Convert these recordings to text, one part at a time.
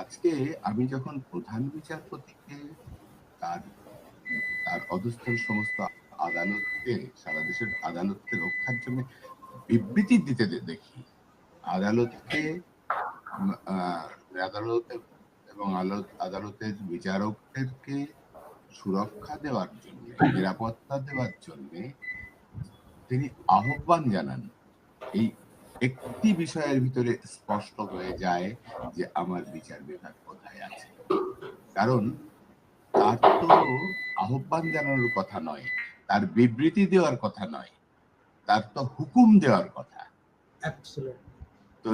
আজকে আমি যখন প্রধান বিচারপতিকে তার তার অধস্থল সমস্ত আদালতকে, সারা দেশের আদালতকে রক্ষার জন্য বিবৃতি দিতে দেখি, আদালতকে আদালত এবং আদালত, আদালতের বিচারকদেরকে সুরক্ষা দেওয়ার জন্য, নিরাপত্তা দেওয়ার জন্য তিনি আহ্বান জানান, এই একটি বিষয়ের ভিতরে স্পষ্ট হয়ে যায় যে আমার বিচার বিভাগ কোথায় আছে। কারণ তার তো আহ্বান জানানোর কথা নয় তার বিবৃতি দেওয়ার কথা নয় তার তো হুকুম দেওয়ার কথা। তো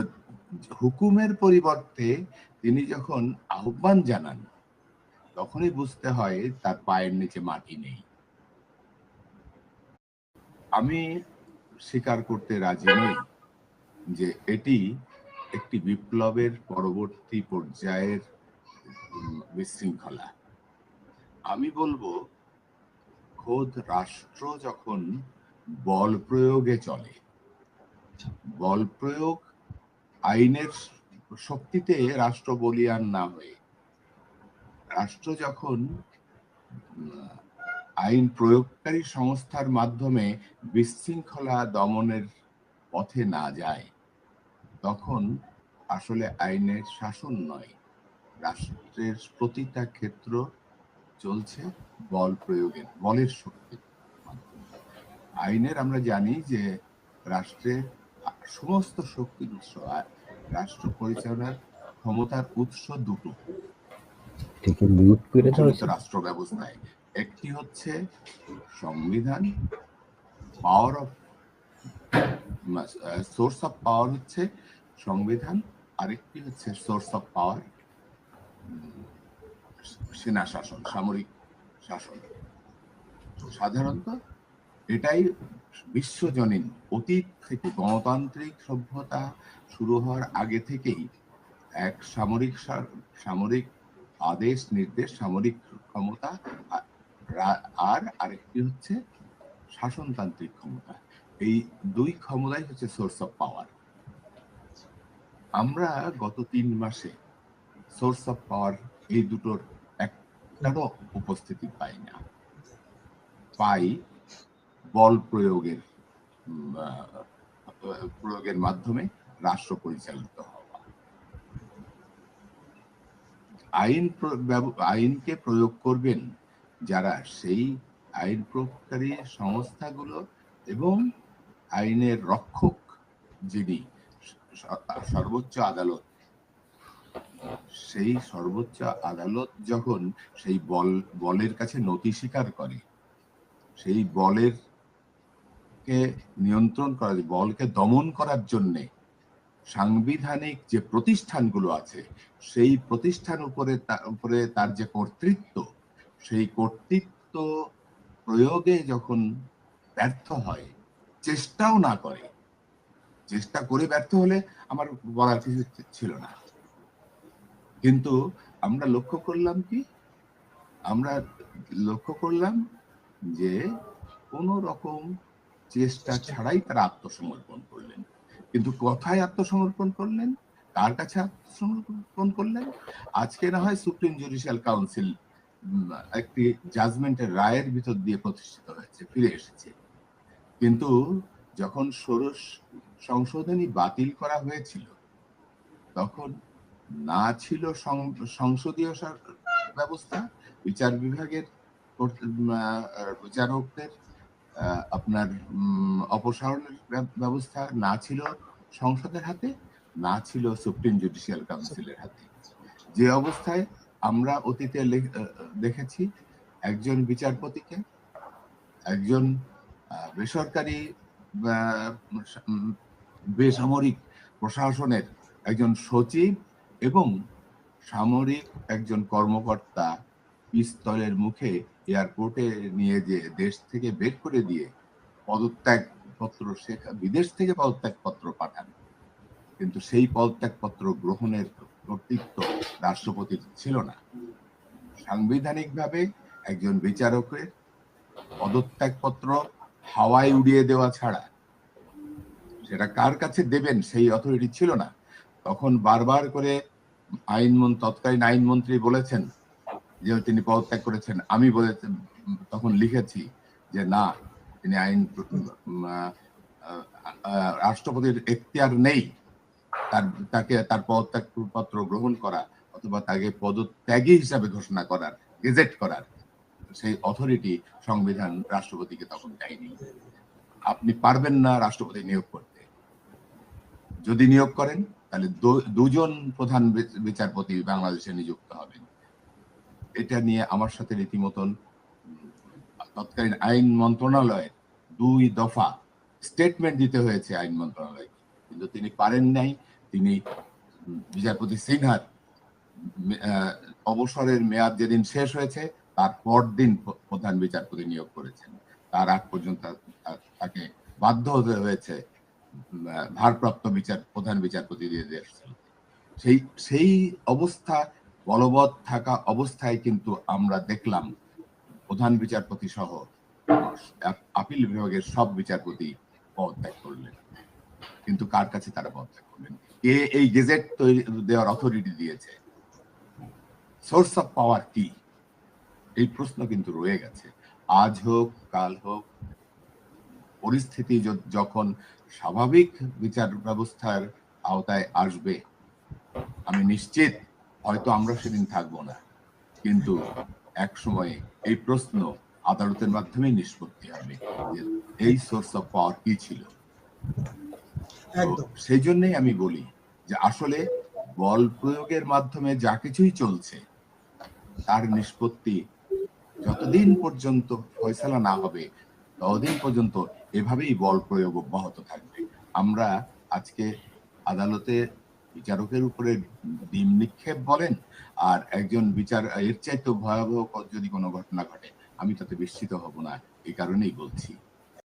হুকুমের পরিবর্তে তিনি যখন আহ্বান জানান তখনই বুঝতে হয় তার পায়ের নিচে মাটি নেই। আমি স্বীকার করতে রাজি নই। যে এটি একটি বিপ্লবের পরবর্তী পর্যায়ের বিশৃঙ্খলা। আমি বলব, খোদ রাষ্ট্র যখন বল প্রয়োগে চলে, বল প্রয়োগ আইনের শক্তিতে রাষ্ট্র বলিয়ান না হয়ে, রাষ্ট্র যখন আইন প্রয়োগকারী সংস্থার মাধ্যমে বিশৃঙ্খলা দমনের পথে না যায় তখন আসলে আইনের শাসন নয় রাষ্ট্রের প্রতিটা ক্ষেত্র চলছে বল প্রয়োগের বলের শক্তি আইনের আমরা জানি যে রাষ্ট্রের সমস্ত শক্তির উৎস আর রাষ্ট্র পরিচালনার ক্ষমতার উৎস দুটো। রাষ্ট্র ব্যবস্থায়। একটি হচ্ছে সংবিধান power of source of power হচ্ছে সংবিধান, আরেকটি হচ্ছে সোর্স অফ পাওয়ার সেনা শাসন, সামরিক শাসন। সাধারণত এটাই বিশ্বজনীন, অতীত থেকে গণতান্ত্রিক সভ্যতা শুরু হওয়ার আগে থেকেই এক সামরিক সামরিক আদেশ, নির্দেশ, সামরিক ক্ষমতা আর আরেকটি হচ্ছে শাসনতান্ত্রিক ক্ষমতা। এই দুই ক্ষমতাই হচ্ছে সোর্স অফ পাওয়ার আমরা গত তিন মাসে সোর্স অফ পাওয়ার এই দুটোর একটারও উপস্থিতি পাই না। পাই বল প্রয়োগের প্রয়োগের মাধ্যমে রাষ্ট্র পরিচালিত হওয়া। আইন আইনকে প্রয়োগ করবেন যারা সেই আইন প্রয়োগকারী সংস্থাগুলো এবং আইনের রক্ষক যিনি সর্বোচ্চ আদালত। সেই সর্বোচ্চ আদালত যখন সেই বল, বলের কাছে নতি স্বীকার করে, সেই বলের কে নিয়ন্ত্রণ করা বলকে দমন করার জন্যে সাংবিধানিক যে প্রতিষ্ঠানগুলো আছে, সেই প্রতিষ্ঠান উপরে তার উপরে তার যে কর্তৃত্ব, সেই কর্তৃত্ব প্রয়োগে যখন ব্যর্থ হয়, চেষ্টাও না করে চেষ্টা করে ব্যর্থ হলে আমার বলার কিছু ছিল না। কিন্তু আমরা লক্ষ্য করলাম কি? আমরা লক্ষ্য করলাম যে কোন রকম চেষ্টা ছাড়াই তারা আত্মসমর্পণ করলেন। কিন্তু কথায় আত্মসমর্পণ করলেন কার কাছে আত্মসমর্পণ করলেন। আজকে না হয় সুপ্রিম জুডিশিয়াল কাউন্সিল একটি জাজমেন্টের রায়ের ভিতর দিয়ে প্রতিষ্ঠিত হয়েছে, ফিরে এসেছে। কিন্তু যখন ষোড়শ সংশোধনী বাতিল করা হয়েছিল, তখন না ছিল সংসদীয় ব্যবস্থা। বিচার বিভাগের বিচারকদের আপনার অপসারণের ব্য- ব্যবস্থা না ছিল সংসদের হাতে, না ছিল সুপ্রিম জুডিশিয়াল কাউন্সিলের হাতে। যে অবস্থায় আমরা অতীতে দেখেছি, একজন বিচারপতিকে, একজন বেসরকারি বেসামরিক প্রশাসনের একজন সচিব এবং সামরিক একজন কর্মকর্তা পিস্তলের মুখে এয়ারপোর্টে নিয়ে যে দেশ থেকে বের করে দিয়ে পদত্যাগ পত্র শেখা বিদেশ থেকে পদত্যাগ পত্র পাঠান। কিন্তু সেই পদত্যাগ পত্র গ্রহণের কর্তৃত্ব রাষ্ট্রপতির ছিল না। সাংবিধানিকভাবে একজন বিচারকের পদত্যাগ পত্র হাওয়ায় উড়িয়ে দেওয়া ছাড়া সেটা কার কাছে দেবেন সেই অথরিটি ছিল না। তখন বারবার করে আইন মন- তৎকালীন আইনমন্ত্রী বলেছেন যে তিনি পদত্যাগ করেছেন। আমি বলে তখন লিখেছি যে না, তিনি আইন রাষ্ট্রপতির এখতিয়ার নেই। তার তাকে তার পদত্যাগ পত্র গ্রহণ করা অথবা তাকে পদত্যাগী হিসাবে ঘোষণা করার গেজেট করার। সেই অথরিটি সংবিধান রাষ্ট্রপতিকে তখন দেয়নি। আপনি পারবেন না রাষ্ট্রপতি নিয়োগ করতে। যদি নিয়োগ করেন, তাহলে দুজন প্রধান বিচারপতি বাংলাদেশে নিযুক্ত হবেন। এটা নিয়ে আমার সাথে রীতিমতন তৎকালীন আইন মন্ত্রণালয়ের দুই দফা স্টেটমেন্ট দিতে হয়েছে আইন মন্ত্রণালয়। কিন্তু তিনি পারেন নাই। তিনি বিচারপতি সিনহার অবসরের মেয়াদ যেদিন শেষ হয়েছে তার পরদিন প্রধান বিচারপতি নিয়োগ করেছেন। তার আগ পর্যন্ত তাকে বাধ্য হতে হয়েছে ভারপ্রাপ্ত বিচার, প্রধান বিচারপতি দিয়ে চালাতে। সেই সেই অবস্থা, বলবৎ থাকা অবস্থায় কিন্তু আমরা দেখলাম, প্রধান বিচারপতি সহ আপিল বিভাগের সব বিচারপতি পদত্যাগ করলেন। কিন্তু কার কাছে তারা পদত্যাগ করলেন? কে এই গেজেট তৈরি, দেওয়ার অথরিটি দিয়েছে? সোর্স অফ পাওয়ার কি? এই প্রশ্ন কিন্তু রয়ে গেছে। আজ হোক কাল হোক পরিস্থিতি যখন স্বাভাবিক বিচার ব্যবস্থার আওতায় আসবে আমি নিশ্চিত হয়তো আমরা সেদিন থাকব না। কিন্তু এক সময়ে এই প্রশ্ন আদালতের মাধ্যমে নিষ্পত্তি হবে এই সোর্স অফ পাওয়ার কি ছিল। সেই জন্যই আমি বলি যে আসলে বল প্রয়োগের মাধ্যমে যা কিছুই চলছে তার নিষ্পত্তি যতদিন পর্যন্ত ফয়সালা না হবে, ততদিন পর্যন্ত এভাবেই বল প্রয়োগ অব্যাহত থাকবে। আমরা আজকে আদালতে বিচারকের উপরে ডিম নিক্ষেপ বলেন, আর একজন বিচার, এর চাইতে ভয়াবহ যদি কোনো ঘটনা ঘটে, আমি তাতে বিস্মিত হব না এই কারণেই বলছি।